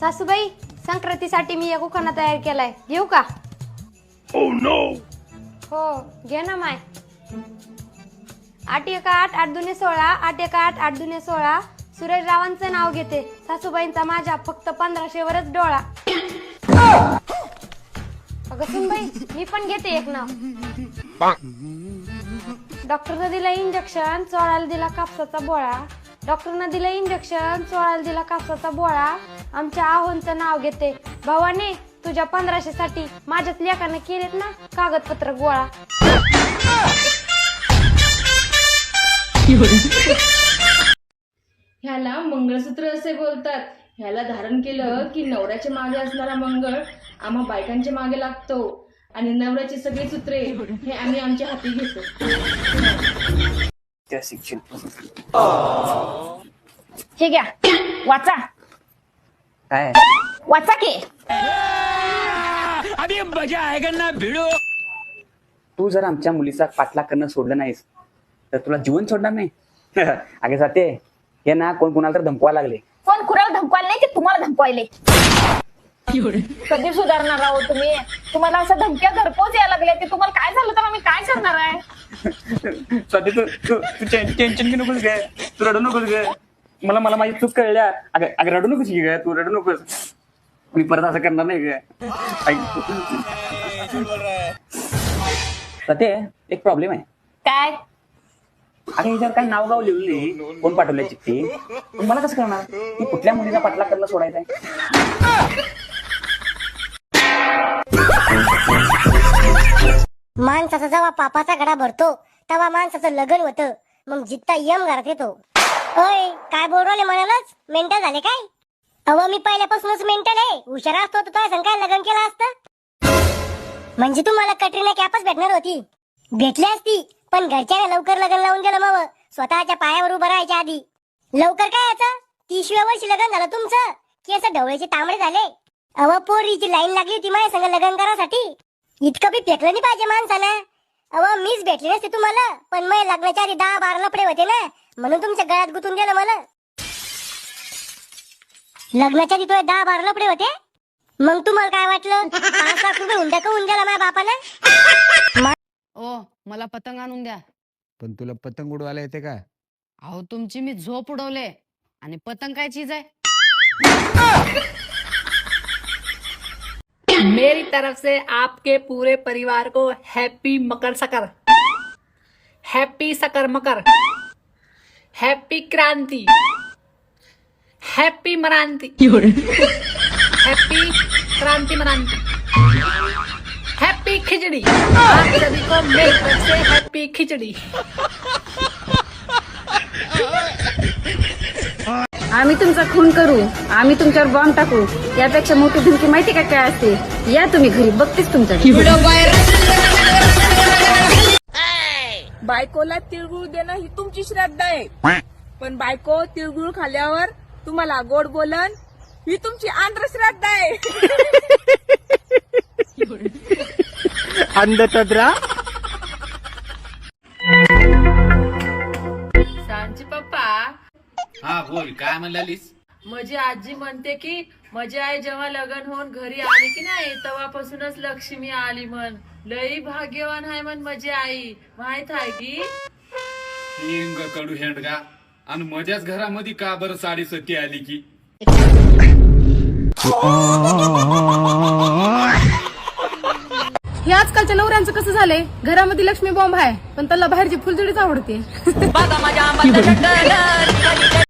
सासूबाई संक्रांतीसाठी मी एक उखाणा तयार केलाय. घेऊ का? हो घे ना माय. आठ एका आठ आठ दुने सोळा आठ एका आठ आठ दुने सोळा. सुरेश रावांचं नाव घेते. सासूबाईंचा माझ्या फक्त पंधराशे वरच डोळा. अगं सुनबाई मी पण घेते एक नाव. डॉक्टरनं दिलं इंजेक्शन चोळायला दिला कापसाचा बोळा. डॉक्टरनं दिलं इंजेक्शन चोळायला दिला कापसाचा बोळा. आमच्या आहोंचं नाव घेते. भावाने तुझ्या पंधराशे साठी माझ्याच लेखाने केलेत ना कागदपत्र गोळा. ह्याला मंगळसूत्र असे बोलतात. ह्याला धारण केलं की नवऱ्याच्या मागे असणारा मंगळ आम्हा बायकांच्या मागे लागतो. आणि नवऱ्याची सगळी सूत्रे हे आम्ही आमच्या हाती घेतो. त्या शिक्षण हे घ्या. वाचा. काय? वाचा की. तू जर आमच्या मुलीचा पाठलाग करणं सोडलं नाहीस तर तुला जीवन सोडणार नाही? अगे जाते. हे ना कोण कोणाला तर धमकवा लागले. कोण कुणाला धमकवायला नाही ते तुम्हाला धमकवायले. कधी सुधारणार आहोत तुम्ही? तुम्हाला असं धमक्या घरपोच यायला लागल्या ते तुम्हाला काय झालं तर आम्ही काय करणार आहे? सध्या तू तू तू टेन्शन घेऊ नकोस गे. तू रडू नकोस गे. मला मला माझी चूक कळल्या. अगं अगं रडू नकोस की ग तू रडू नकोस. मी परत असं करणार नाही ग. सत्य एक प्रॉब्लेम आहे. काय? अरे ह्याच्यावर काही नाव गाव लिहिलं नाही कोण पाठवलंय चिठ्ठी? पण मला कसं कळणार? की कुठल्या मुलीचा पाठलाग करणं सोडायचा आहे माणसाचा जेव्हा पापाचा गडा भरतो तेव्हा माणसाचं लग्न होतं. मग जित्ता यम घरात येतो. होय काय बोलवले म्हणालच मेंटल झाले काय? अव मी पहिल्यापासूनच मेंटल आहे. हुशार असतो तर तुझ्या संग काय लग्न केलं असतं? म्हणजे तुम्हाला कटरीना कॅपच भेटणार होती. भेटली असती पण घरच्याने लवकर लग्न लावून दिलं मग. स्वतःच्या पायावर उभं राहायच्या आधी. लवकर काय याचं? तीसव्या वर्षी लग्न झालं तुमचं. की असं ढवळ्याचे तांबडे झाले. अव पोरीची लाईन लागली होती माझ्या संग लग्न करासाठी. इतकं बी फेकलं नाही पाहिजे माणसानं. अव भेटले नसते तुम्हाला? पण मग लग्नाच्या आधी दहा बारा लपडे होते ना? म्हणून तुमच्या गळ्यात गुतून गेलं मला. लग्नाच्या आधी तुझे दहा बारा लपडे होते? मग तुम्हाला काय वाटलं? पाच लाख रुपये हुंडा का हुंड्याला माझ्या बापानं ओ मला पतंग आणून द्या. पण तुला पतंग उडवायला येते का? अहो तुमची मी झोप उडवले. आणि पतंग काय चीज आहे? मेरी तरफ से आपके पूरे परिवार को हैप्पी मकर सकर हैप्पी सकर मकर हैप्पी क्रांति हैप्पी मरांति हैप्पी क्रांति मरांति हैप्पी खिचड़ी को से हैप्पी खिचड़ी आम्ही तुमचा खून करू आम्ही तुमच्यावर बॉम्ब टाकू. यापेक्षा मोठी धमकी माहिती का काय असते? या तुम्ही घरी बघतेच तुमच्या बायकोला तिळगुळ देणं ही तुमची श्रद्धा आहे. पण बायको तिळगुळ खाल्ल्यावर तुम्हाला गोड बोलन ही तुमची अंधश्रद्धा आहे. अंधतद्रा सांची पप्पा. हा बोल काय म्हणलालीस माझी आजी म्हणते की माझी आई जेव्हा लग्न होऊन घरी आली की नाही तेव्हापासूनच लक्ष्मी आली म्हण. लई भाग्यवान आहे म्हण माझी आई. माहीत आहे की? हिंग कडू हेंडगा. आणि माझ्याच घरामध्ये का बरं साडी सती आली की? हे आजकालच्या नवऱ्यांचं कसं झालंय? घरामध्ये लक्ष्मी बॉम्ब आहे पण त्याला बाहेरची फुलझडीच आवडते.